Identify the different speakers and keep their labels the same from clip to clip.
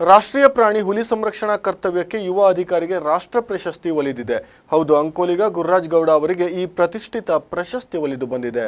Speaker 1: ರಾಷ್ಟ್ರೀಯ ಪ್ರಾಣಿ ಹುಲಿ ಸಂರಕ್ಷಣಾ ಕರ್ತವ್ಯಕ್ಕೆ ಯುವ ಅಧಿಕಾರಿಗೆ ರಾಷ್ಟ್ರ ಪ್ರಶಸ್ತಿ ಒಲಿದಿದೆ. ಹೌದು, ಅಂಕೋಲಿಗ ಗುರುರಾಜ್ ಗೌಡ ಅವರಿಗೆ ಈ ಪ್ರತಿಷ್ಠಿತ ಪ್ರಶಸ್ತಿ ಒಲಿದು ಬಂದಿದೆ.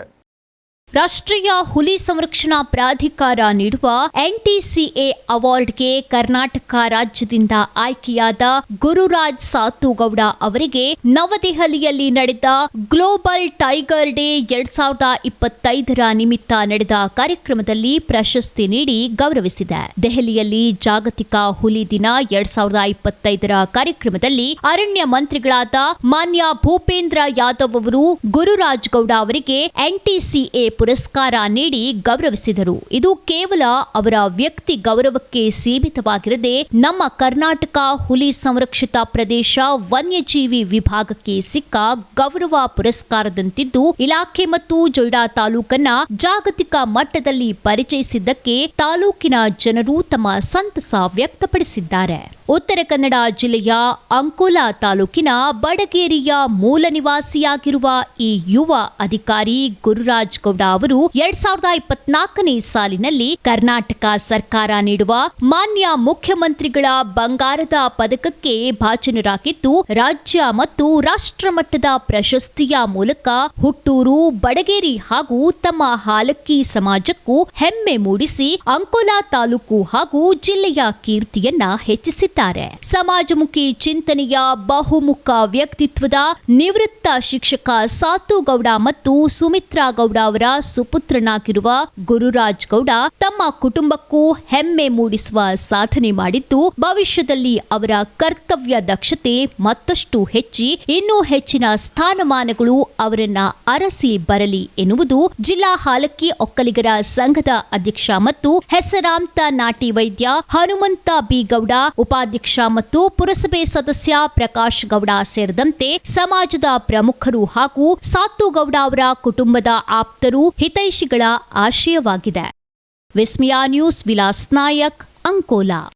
Speaker 2: ರಾಷ್ಟ್ರೀಯ ಹುಲಿ ಸಂರಕ್ಷಣಾ ಪ್ರಾಧಿಕಾರ ನೀಡುವ ಎನ್ಟಿಸಿಎ ಅವಾರ್ಡ್ಗೆ ಕರ್ನಾಟಕ ರಾಜ್ಯದಿಂದ ಆಯ್ಕೆಯಾದ ಗುರುರಾಜ್ ಸಾತುಗೌಡ ಅವರಿಗೆ ನವದೆಹಲಿಯಲ್ಲಿ ನಡೆದ ಗ್ಲೋಬಲ್ ಟೈಗರ್ ಡೇ ಎರಡ್ ಸಾವಿರದ ಇಪ್ಪತ್ತೈದರ ನಿಮಿತ್ತ ನಡೆದ ಕಾರ್ಯಕ್ರಮದಲ್ಲಿ ಪ್ರಶಸ್ತಿ ನೀಡಿ ಗೌರವಿಸಿದೆ. ದೆಹಲಿಯಲ್ಲಿ ಜಾಗತಿಕ ಹುಲಿ ದಿನ ಎರಡ್ ಸಾವಿರದ ಇಪ್ಪತ್ತೈದರ ಕಾರ್ಯಕ್ರಮದಲ್ಲಿ ಅರಣ್ಯ ಮಂತ್ರಿಗಳಾದ ಮಾನ್ಯ ಭೂಪೇಂದ್ರ ಯಾದವ್ ಅವರು ಗುರುರಾಜ್ ಗೌಡ ಅವರಿಗೆ ಎನ್ಟಿಸಿಎ ಪುರಸ್ಕಾರ ನೀಡಿ ಗೌರವಿಸಿದರು. ಇದು ಕೇವಲ ಅವರ ವ್ಯಕ್ತಿ ಗೌರವಕ್ಕೆ ಸೀಮಿತವಾಗಿರದೆ ನಮ್ಮ ಕರ್ನಾಟಕ ಹುಲಿ ಸಂರಕ್ಷಿತ ಪ್ರದೇಶ ವನ್ಯಜೀವಿ ವಿಭಾಗಕ್ಕೆ ಸಿಕ್ಕ ಗೌರವ ಪುರಸ್ಕಾರದಂತಿದ್ದು, ಇಲಾಖೆ ಮತ್ತು ಜೊಯ್ಡಾ ತಾಲೂಕನ್ನ ಜಾಗತಿಕ ಮಟ್ಟದಲ್ಲಿ ಪರಿಚಯಿಸಿದ್ದಕ್ಕೆ ತಾಲೂಕಿನ ಜನರು ತಮ್ಮ ಸಂತಸ ವ್ಯಕ್ತಪಡಿಸಿದ್ದಾರೆ. ಉತ್ತರ ಕನ್ನಡ ಜಿಲ್ಲೆಯ ಅಂಕೋಲಾ ತಾಲೂಕಿನ ಬಡಗೇರಿಯ ಮೂಲ ನಿವಾಸಿಯಾಗಿರುವ ಈ ಯುವ ಅಧಿಕಾರಿ ಗುರುರಾಜ್ ಗೌಡ ಅವರು ಎರಡ್ ಸಾವಿರದ ಇಪ್ಪತ್ನಾಲ್ಕನೇ ಸಾಲಿನಲ್ಲಿ ಕರ್ನಾಟಕ ಸರ್ಕಾರ ನೀಡುವ ಮಾನ್ಯ ಮುಖ್ಯಮಂತ್ರಿಗಳ ಬಂಗಾರದ ಪದಕಕ್ಕೆ ಭಾಜನರಾಗಿದ್ದು, ರಾಜ್ಯ ಮತ್ತು ರಾಷ್ಟ್ರ ಮಟ್ಟದ ಪ್ರಶಸ್ತಿಯ ಮೂಲಕ ಹುಟ್ಟೂರು, ಬಡಗೇರಿ ಹಾಗೂ ತಮ್ಮ ಹಾಲಕ್ಕಿ ಸಮಾಜಕ್ಕೂ ಹೆಮ್ಮೆ ಮೂಡಿಸಿ ಅಂಕೋಲಾ ತಾಲೂಕು ಹಾಗೂ ಜಿಲ್ಲೆಯ ಕೀರ್ತಿಯನ್ನ ಹೆಚ್ಚಿಸಿದ್ದಾರೆ. ಸಮಾಜಮುಖಿ ಚಿಂತನೆಯ ಬಹುಮುಖ ವ್ಯಕ್ತಿತ್ವದ ನಿವೃತ್ತ ಶಿಕ್ಷಕ ಸಾತುಗೌಡ ಮತ್ತು ಸುಮಿತ್ರಾ ಗೌಡ ಅವರ ಸುಪುತ್ರನಾಗಿರುವ ಗುರುರಾಜ್ ಗೌಡ ತಮ್ಮ ಕುಟುಂಬಕ್ಕೂ ಹೆಮ್ಮೆ ಮೂಡಿಸುವ ಸಾಧನೆ ಮಾಡಿದ್ದು, ಭವಿಷ್ಯದಲ್ಲಿ ಅವರ ಕರ್ತವ್ಯ ದಕ್ಷತೆ ಮತ್ತಷ್ಟು ಹೆಚ್ಚಿ, ಇನ್ನೂ ಹೆಚ್ಚಿನ ಸ್ಥಾನಮಾನಗಳು ಅವರನ್ನ ಅರಸಿ ಬರಲಿ ಎನ್ನುವುದು ಜಿಲ್ಲಾ ಹಾಲಕ್ಕಿ ಒಕ್ಕಲಿಗರ ಸಂಘದ ಅಧ್ಯಕ್ಷ ಮತ್ತು ಹೆಸರಾಂತ ನಾಟಿ ವೈದ್ಯ ಹನುಮಂತ ಬಿ ಗೌಡ, ಉಪಾಧ್ಯಕ್ಷ ಮತ್ತು ಪುರಸಭೆ ಸದಸ್ಯ ಪ್ರಕಾಶ್ ಗೌಡ ಸೇರಿದಂತೆ ಸಮಾಜದ ಪ್ರಮುಖರು ಹಾಗೂ ಸಾತುಗೌಡ ಅವರ ಕುಟುಂಬದ ಆಪ್ತರು ಹಿತೈಷಿಗಳ ಆಶಯವಾಗಿದೆ. ವಿಸ್ಮಿಯಾ ನ್ಯೂಸ್ ವಿಲಾಸ್ ನಾಯಕ್ ಅಂಕೋಲಾ.